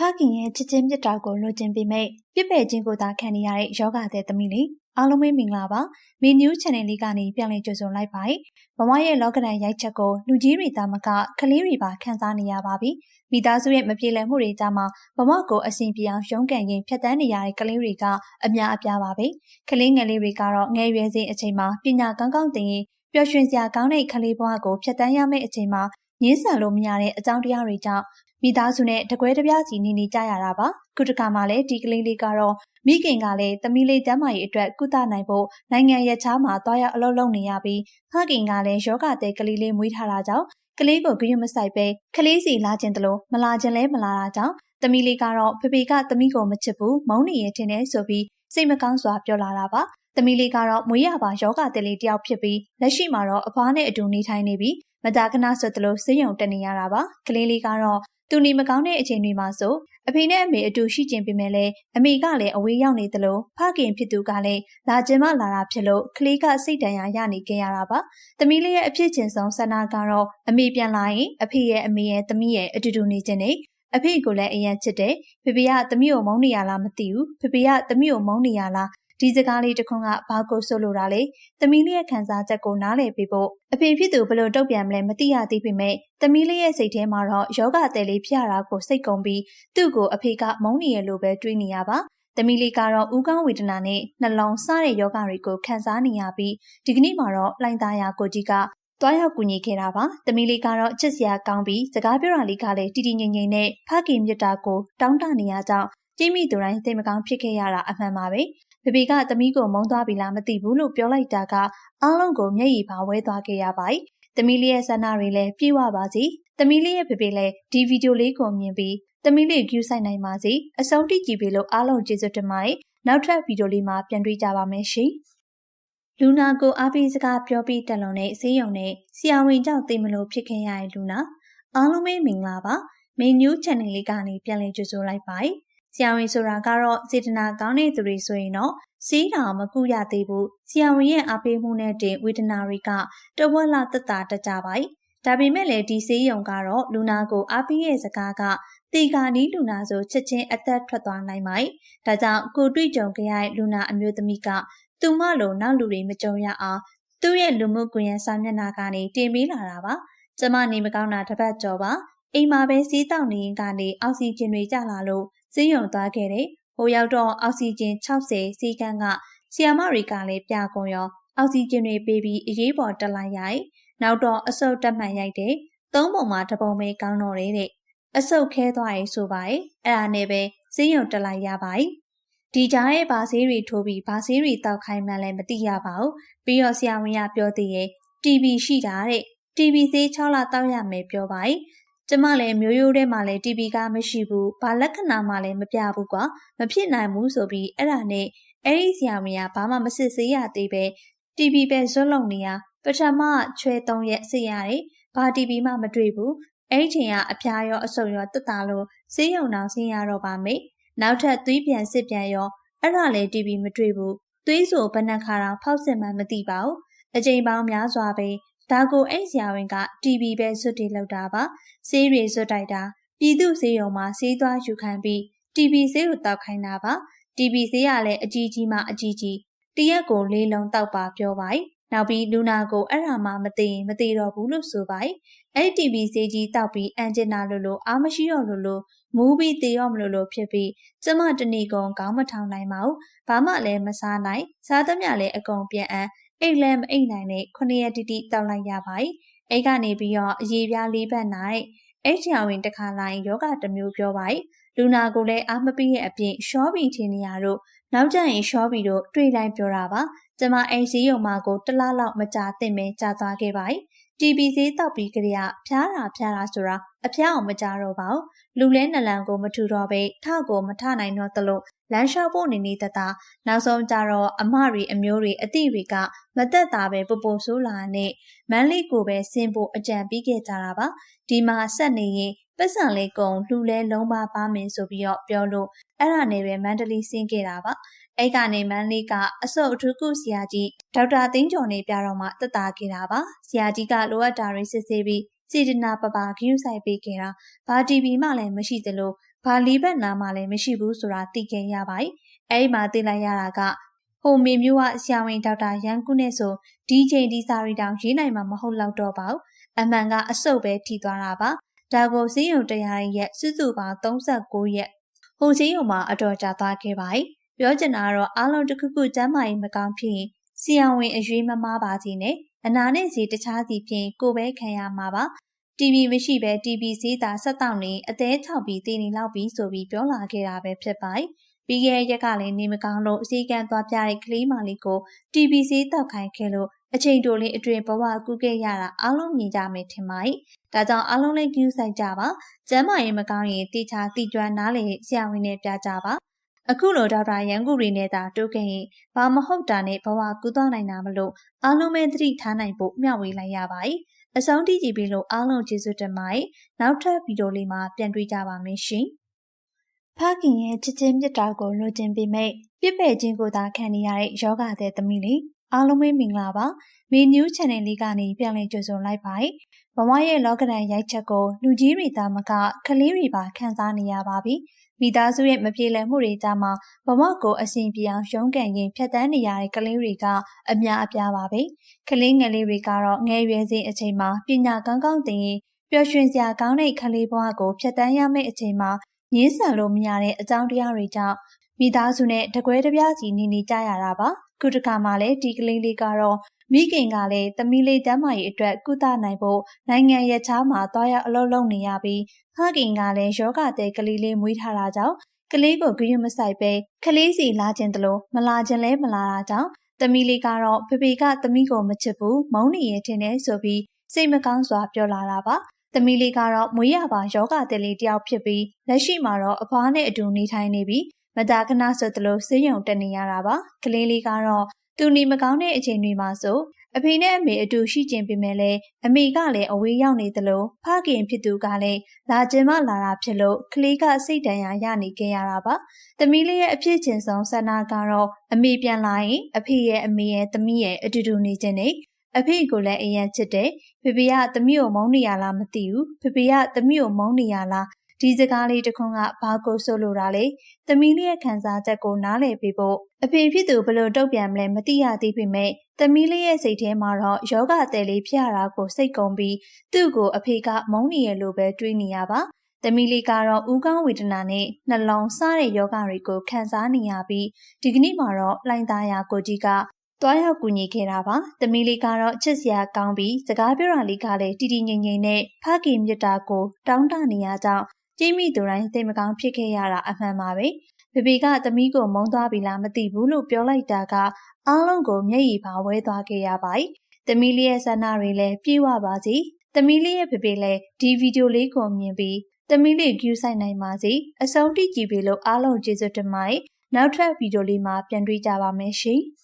ဖခင်ရဲ့ချစ်ချင်းမြတ်တာကိုလိုချင်ပေမဲ့ပြစ်ပယ်ခြင်းကိုသာခံနေရတဲ့ယောဂတဲ့သမီးလေးအားလုံးပဲမင်္ဂလာပါမင်း new channel လေးကနေပြန်လည်ကြိုဆိုလိုက်ပါတယ်ဘဝရဲ့လောကဒဏ်ရိုက်ချက်ကိုလူကြီးတွေသာမကကလေးတွေပါခံစားနေရပါပြီမိသားစုရဲ့မပြေလည်မှုတွေကြားမှာဘဝကိုအဆင်ပြေအောင်ရုန်းကန်ရင်ဖြတ်တန်းနေရတဲ့ကလေးတွေကအများအပြားပါပဲကလေးငယ်လေးတွေကတော့ငယ်ရွယ်စဉ်အချိန်မှာပညာကောင်းကောင်းသင်ရင်ပျော်ရွှင်စရာကောင်းတဲ့ကလေးဘဝကိုဖြတ်တန်းရမယ့်အချိန်မှာငင်းဆန်လို့မရတဲ့အကြောင်းတရားတွေကြောင့် မိသားစုနဲ့တကွဲတပြားစီနေနေကြရတာပါခုတခါမှလည်းဒီကလေးလေးကတော့မိခင်ကလည်းသမီးလေးကျမ်းမာရေးအတွက်ကုသနိုင်ဖို့နိုင်ငံရခြားမှာတွားရောက်အလုပ်လုပ်နေရပြီးဖခင်ကလည်းယောဂတဲ့ကလေးလေးမွေးထားတာကြောင့်ကလေးကိုဂရုမစိုက်ပဲကလေးစီလာခြင်းတလို့မလာခြင်းလဲမလာတာကြောင့်သမီးလေးကတော့ဖေဖေကသမီးကိုမချစ်ဘူးမုန်းနေရတင်နေဆိုပြီးစိတ်မကောင်းစွာပြောလာတာပါသမီးလေးကတော့မွေးရပါယောဂတဲ့လေးတယောက်ဖြစ်ပြီးလက်ရှိမှာတော့အဖွားနဲ့အတူနေထိုင်နေပြီး မတာခဏဆိုသလိုစိတ်ယုံတက်နေရတာပါကလေးလေးကတော့သူနေမကောင်းတဲ့အချိန်တွေမှာဆိုအဖေနဲ့အမေအတူရှိကျင်ပေမဲ့လည်းအမေကလည်းအဝေးရောက်နေသလိုဖခင်ဖြစ်သူကလည်းလာကျင်မလာတာဖြစ်လို့ကလေးကစိတ်တန်ရာရနေကြရတာပါ။သမီးလေးရဲ့အဖြစ်ချင်းဆုံးဆန္ဒကတော့အမေပြန်လာရင်အဖေရဲ့အမေရဲ့သမီးရဲ့အတူတူနေခြင်းနဲ့အဖေကိုလည်းအရင်ချစ်တယ်။ဖေဖေကသမီးကိုမုန်းနေရလားမသိဘူး။ဖေဖေကသမီးကိုမုန်းနေရလား ဒီစကားလေးတခွန်းကဘာကိုဆိုလိုတာလဲသမီးလေးရဲ့ခံစားချက်ကိုနားလည်ပေးဖို့အဖေဖြစ်သူဘလို့တုတ်ပြန်မလဲမသိရသေးပေမဲ့သမီးလေးရဲ့စိတ်ထဲမှာတော့ယောဂတဲ့လေးဖျားတာကိုစိတ်ကုန်ပြီးသူ့ကိုအဖေကမုန်းနေရလို့ပဲတွေးနေရပါသမီးလေးကတော့ဥကောင်းဝေဒနာနဲ့နှလုံးစားတဲ့ယောဂတွေကိုခံစားနေရပြီးဒီကနေ့မှာတော့လိုင်သားယာကိုကြီးကတွားရောက်ကူညီခဲ့တာပါ။သမီးလေးကတော့ချစ်စရာကောင်းပြီးစကားပြောတာလေးကလည်းတီတီငိမ့်ငိမ့်နဲ့ဖခင်မြတ်တာကိုတောင်းတနေရကြောင်းကြည့်မိသူတိုင်းသိမကောင်းဖြစ်ခဲ့ရတာအမှန်ပါပဲ ဖေဖေကသမီးကိုမုန်းသွားပြီလားမသိဘူးလို့ပြောလိုက်တာကအားလုံးကိုမျက်ရည်ပါဝဲသွားခဲ့ရပါတယ်။သမီးလေးရဲ့ဆန္ဒတွေလည်းပြည့်ဝပါစေ။သမီးလေးရဲ့ဖေဖေလည်းဒီဗီဒီယိုလေးကိုမြင်ပြီးသမီးလေး view ဆိုင်နိုင်ပါစေ။အဆုံးထိကြည့်ပြီးလို့အားလုံးကျေးဇူးတင်ပါတယ်။နောက်ထပ်ဗီဒီယိုလေးမှာပြန်တွေ့ကြပါမယ်ရှင်။လူနာကိုအားပေးစကားပြောပြီးတက်လွန်တဲ့ဆေးရုံနဲ့ဆရာဝန်ကြောင့်သိမလို့ဖြစ်ခဲ့ရတဲ့လူနာအားလုံးပဲမင်္ဂလာပါ။ main new channel လေးကနေပြန်လည်ကြိုဆိုလိုက်ပါတယ်။ ဆရာဝန်ဆိုတာကတော့စေတနာကောင်းတဲ့သူတွေဆိုရင်တော့စီးတာမကူရသေးဘူးဆရာဝန်ရဲ့အားပေးမှုနဲ့တင်ဝေဒနာတွေကတဝက်လောက်သက်သာတတ်ကြပါ යි ဒါပေမဲ့လည်းဒီဆေးရုံကတော့လူနာကိုအားပေးရဲ့စကားကတေကာနီးလူနာဆိုချက်ချင်းအသက်ထွက်သွားနိုင်ပါ යි ဒါကြောင့်ကိုတွေ့ကြုံကြရတဲ့လူနာအမျိုးသမီးကသူမလိုနောက်လူတွေမကြုံရအောင်သူ့ရဲ့လူမှုကွန်ရက်စာမျက်နှာကနေတင်ပေးလာတာပါကျမနေမကောင်းတာတစ်ပတ်ကျော်ပါအိမ်မှာပဲစီးတောက်နေရင်ကနေအောက်ဆီဂျင်တွေကျလာလို့ ဈေးရုံသွားခဲ့တယ်။ဟိုရောက်တော့အောက်ဆီဂျင်60စီကန်းကဆီယာမတွေကလည်းပြကုန်ရောအောက်ဆီဂျင်တွေပေးပြီးအရေးပေါ်တက်လိုက်ရိုက်။နောက်တော့အဆုတ်တက်မှန်ရိုက်တယ်။သုံးပုံမှာတပုံပဲကောင်းတော့တယ်တဲ့အဆုတ်ခဲသွားရေးဆိုပါရဲ့အဲ့ဒါနဲ့ပဲဈေးရုံတက်လိုက်ရပါ යි ဒီကြားရဲ့ဗာဆေးတွေထိုးပြီးဗာဆေးတွေတောက်ခိုင်းမှလည်းမသိရပါဘူးပြီးတော့ဆရာဝန်ကပြောသေးရဲ့ TB ရှိတာတဲ့ TB ဆေး6လတောက်ရမယ်ပြောပါ යි ကျမလည်းမျိုးရိုးထဲမှာလည်း TB ကမရှိဘူးဘာလက္ခဏာမှလည်းမပြဘူးကွာမဖြစ်နိုင်ဘူးဆိုပြီးအဲ့ဒါနဲ့အဲ့ဒီဆရာမကဘာမှမစစ်ဆေးရသေးပဲ TB ပဲဇွတ်လုံနေရပထမချွဲ၃ရက်စစ်ရတယ်ဘာ TB မှမတွေ့ဘူးအဲ့ဒီချိန်ကအဖျားရောအဆုပ်ရောတက်တာလို့ဆေးရုံအောင်ဆင်းရတော့ပါမေနောက်ထပ်သွေးပြန်စစ်ပြန်ရောအဲ့ဒါလည်း TB မတွေ့ဘူးသွေးဆိုဘဏ္ဍခါတောင်ဖောက်စစ်မှမသိပါဘူးအချိန်ပေါင်းများစွာပဲ ဒါကိုအဲ့ဆရာဝန်က TB ပဲစွတ်တီလောက်တာပါဆေးတွေစွတ်တိုက်တာပြည်သူဆေးရုံမှာဆေးသွားယူခံပြီး TB ဆေးကိုတောက်ခိုင်းတာပါ TB ဆေးရလည်းအကြီးကြီးမှအကြီးကြီးတရက်ကိုလေးလုံးတောက်ပါပြောပါ යි နောက်ပြီးလူနာကိုအဲ့ဒါမှမသိရင်မသိတော့ဘူးလို့ဆိုပါ යි အဲ့ TB ဆေးကြီးတောက်ပြီးအန်ဂျင်နာလိုလိုအားမရှိတော့လို့လို့မူးပြီးတေရောမလို့လို့ဖြစ်ပြီးကျမတဏီကုံခေါင်းမထောင်နိုင်ပါဘူးဘာမှလည်းမစားနိုင်စားသမျှလည်းအကုန်ပြန်အန်း အိတ်လည်းမအိတ်နိုင်နဲ့ခုနှစ်ရက်တိတိတောက်လိုက်ရပါ යි အိတ်ကနေပြီးတော့အရေးပြားလေးပတ်နိုင်အိတ်ချာဝင်တစ်ခါလိုက်ယောဂတစ်မျိုးပြောပါ යි လူနာကိုလည်းအားမပေးရဲ့အပြင်ရှောဘီထင်နေရတော့နောက်ကျရင်ရှောဘီတို့တွေ့လိုက်ပြောတာပါကျမအိမ်စီယုံမာကိုတလားလောက်မကြာသင့်ပဲကြာသွားခဲ့ပါ යි TB ဈေးတောက်ပြီးကြရဖျားတာဖျားတာဆိုတာအဖျားအောင်မကြတော့ပါဘူးလူလဲနလန်ကိုမထူတော့ပဲထကိုမထနိုင်တော့သလိုလမ်းလျှောက်ဖို့နေနေတတာနောက်ဆုံးကြတော့အမတွေအမျိုးတွေအတိတွေကမသက်တာပဲပူပူဆိုးလာနဲ့မန်းလေးကိုပဲဆင်းဖို့အကြံပေးခဲ့ကြတာပါဒီမှာဆက်နေရင်ပတ်စံလေးကုံလှူလဲလုံးပါပါမယ်ဆိုပြီးတော့ပြောလို့အဲ့ဒါနဲ့ပဲမန္တလေးဆင်းခဲ့တာပါ အဲ့ကနေမန်းလေးကအစုပ်အထူးကုဆရာကြီးဒေါက်တာသိန်းကျော်နေပြတော့မှတက်တာခဲ့တာပါဆရာကြီးကလိုအပ်တာတွေစစ်ဆေးပြီးစေတနာပပဂရုစိုက်ပေးခဲ့တာဘာတီဗီမှလည်းမရှိသလိုဘာလီဘက်နာမှလည်းမရှိဘူးဆိုတာသိခဲ့ရပါတယ်။အဲဒီမှာသိလိုက်ရတာကဟိုမေမျိုးကဆရာဝန်ဒေါက်တာရန်ကုနဲ့ဆိုဒီချိန်ဒီစာရီတောင်ရေးနိုင်မှာမဟုတ်တော့တော့ပါဘူး။အမှန်ကအစုပ်ပဲထိသွားတာပါ။ဒါကိုစီးရုံတရားရဲ့စုစုပေါင်း39ရက်ဟိုစီးရုံမှာအတော်ကြာသွားခဲ့ပါတယ်။ ပြောချင်တာကတော့အားလုံးတစ်ခုခုကျမ်းမာရေးမကောင်းဖြစ်ရင်ဆရာဝန်အရွေးမမားပါစီနဲ့အနာနဲ့စီတခြားစီဖြင့်ကိုပဲခံရမှာပါ။ TV မရှိပဲ TV စီးတာဆက်တောက်နေအသေးချောက်ပြီးတည်နေလောက်ပြီးဆိုပြီးပြောလာခဲ့တာပဲဖြစ်ပါတယ်။ပြီးခဲ့တဲ့ရက်ကလည်းနေမကောင်းလို့အစည်းကမ်းသွားပြတဲ့ကလေးမလေးကို TV စီးတောက်ခိုင်းခဲ့လို့အချိန်တိုလေးအတွင်ဘဝကူးခဲ့ရတာအားလုံးမြင်ကြမယ်ထင်ပါတယ်။ဒါကြောင့်အားလုံးလည်းကျူးဆိုင်ကြပါ။ကျမ်းမာရေးမကောင်းရင်တိချာတိကျွမ်းနားလေဆရာဝန်နဲ့ပြကြပါ။ အခုလိုဒေါက်တာရန်ကူရီနဲ့သာတိုးခဲ့ရင်ဘာမဟုတ်တာနဲ့ဘဝကူးသွားနိုင်တာမလို့အားလုံးပဲသတိထားနိုင်ဖို့မျှဝေလိုက်ရပါတယ်။အဆုံးထိကြည့်ပြီးလို့အားလုံးကျေးဇူးတင်ပါတယ်။နောက်ထပ်ဗီဒီယိုလေးမှာပြန်တွေ့ကြပါမယ်ရှင်။ဖခင်ရဲ့ချစ်ချင်းမြတ်တာကိုလိုချင်ပေမဲ့ပြစ်ပယ်ခြင်းကိုသာခံနေရတဲ့ယောဂတဲ့သမီးလေးအားလုံးပဲမင်္ဂလာပါ။မင်း new channel လေးကနေပြန်လည်ကြိုဆိုလိုက်ပါတယ်။ဘဝရဲ့လောကဒဏ်ရိုက်ချက်ကိုလူကြီးတွေသားမကကလေးတွေပါခံစားနေရပါပြီ။ မိသားစုရဲ့မပြေလည်မှုတွေကြားမှာဘဝကိုအစဉ်ပြေအောင်ရုန်းကန်ရင်ဖြတ်တန်းနေရတဲ့ကလေးတွေကအများအပြားပါပဲ။ကလေးငယ်လေးတွေကတော့ငယ်ရွယ်စဉ်အချိန်မှာပညာကောင်းကောင်းသင်ရင်ပျော်ရွှင်စရာကောင်းတဲ့ကလေးဘဝကိုဖြတ်တန်းရမယ့်အချိန်မှာငင်းဆန်လို့မရတဲ့အကြောင်းတရားတွေကြောင့်မိသားစုနဲ့တကွဲတပြားစီနေနေကြရတာပါခုတခါမှလည်းဒီကလေးလေးကတော့ မိခင်ကလည်းသမီးလေးတမ်းမာရေးအတွက်ကုသနိုင်ဖို့နိုင်ငံရခြားမှာတွားရောက်အလုပ်လုပ်နေရပြီးဖခင်ကလည်းယောဂတဲ့ကလေးလေးမွေးထားတာကြောင့်ကလေးကိုဂရုမစိုက်ပဲကလေးစီလာခြင်းတလို့မလာခြင်းလဲမလာတာကြောင့်သမီးလေးကတော့ဖေဖေကသမီးကိုမချစ်ဘူးမုန်းနေရထင်တယ်ဆိုပြီးစိတ်မကောင်းစွာပြောလာတာပါသမီးလေးကတော့မွေးရပါယောဂတဲ့လေးတယောက်ဖြစ်ပြီးလက်ရှိမှာတော့အဖွားနဲ့အတူနေထိုင်နေပြီးမတာခဏဆိုသလိုဆေးရုံတက်နေရတာပါကလေးလေးကတော့ သူနေမကောင်းတဲ့အချိန်တွေမှာဆိုအဖေနဲ့အမေအတူရှိကျင်ပေမဲ့လည်းအမေကလည်းအဝေးရောက်နေသလိုဖခင်ဖြစ်သူကလည်းလာကျင်မလာတာဖြစ်လို့ကလေးကစိတ်တန်ရာရနေခဲ့ရတာပါ။သမီးလေးရဲ့အဖြစ်ချင်းဆုံးဆန္ဒကတော့အမေပြန်လာရင်အဖေရဲ့အမေရဲ့သမီးရဲ့အတူတူနေခြင်းနဲ့အဖေကိုလည်းအရင်ချစ်တယ်။ဖေဖေကသမီးကိုမုန်းနေရလားမသိဘူး။ဖေဖေကသမီးကိုမုန်းနေရလား ဒီစကားလေးတခွန်းကဘာကိုဆိုလိုတာလဲသမီးလေးရဲ့ခံစားချက်ကိုနားလည်ပေးဖို့အဖေဖြစ်သူဘလို့တုတ်ပြန်မလဲမသိရသေးပေမဲ့သမီးလေးရဲ့စိတ်ထဲမှာတော့ယောဂတဲ့လေးဖြစ်ရတာကိုစိတ်ကုန်ပြီးသူ့ကိုအဖေကမုန်းနေရလို့ပဲတွေးနေရပါသမီးလေးကတော့ဥကောင်းဝေဒနာနဲ့နှလုံးစားတဲ့ယောဂတွေကိုခံစားနေရပြီးဒီကနေ့မှာတော့လှိုင်းသားရကိုကြီးကတွားရောက်ကူညီခဲ့တာပါ။သမီးလေးကတော့ချစ်စရာကောင်းပြီးစကားပြောတာလေးကလည်းတီတီငိမ့်ငိမ့်နဲ့ဖခင်မြတ်တာကိုတောင်းတနေရကြောင်း ကြိမိသူတိုင်းသိမကောင်းဖြစ်ခဲ့ရတာအမှန်ပါပဲ။ဘေဘီကသမီးကိုမုန်းသွားပြီလားမသိဘူးလို့ပြောလိုက်တာကအားလုံးကိုမျက်ရည်ပါဝဲသွားခဲ့ရပါတယ်။သမီးလေးရဲ့ဆန္ဒတွေလည်းပြေဝပါစေ။သမီးလေးရဲ့ဖေဖေလည်းဒီဗီဒီယိုလေးကိုမြင်ပြီးသမီးလေးကျူးဆိုင်နိုင်ပါစေ။အဆုံးထိကြည့်ပြီးလို့အားလုံးကျေးဇူးတင်ပါတယ်။နောက်ထပ်ဗီဒီယိုလေးမှာပြန်တွေ့ကြပါမယ်ရှင်။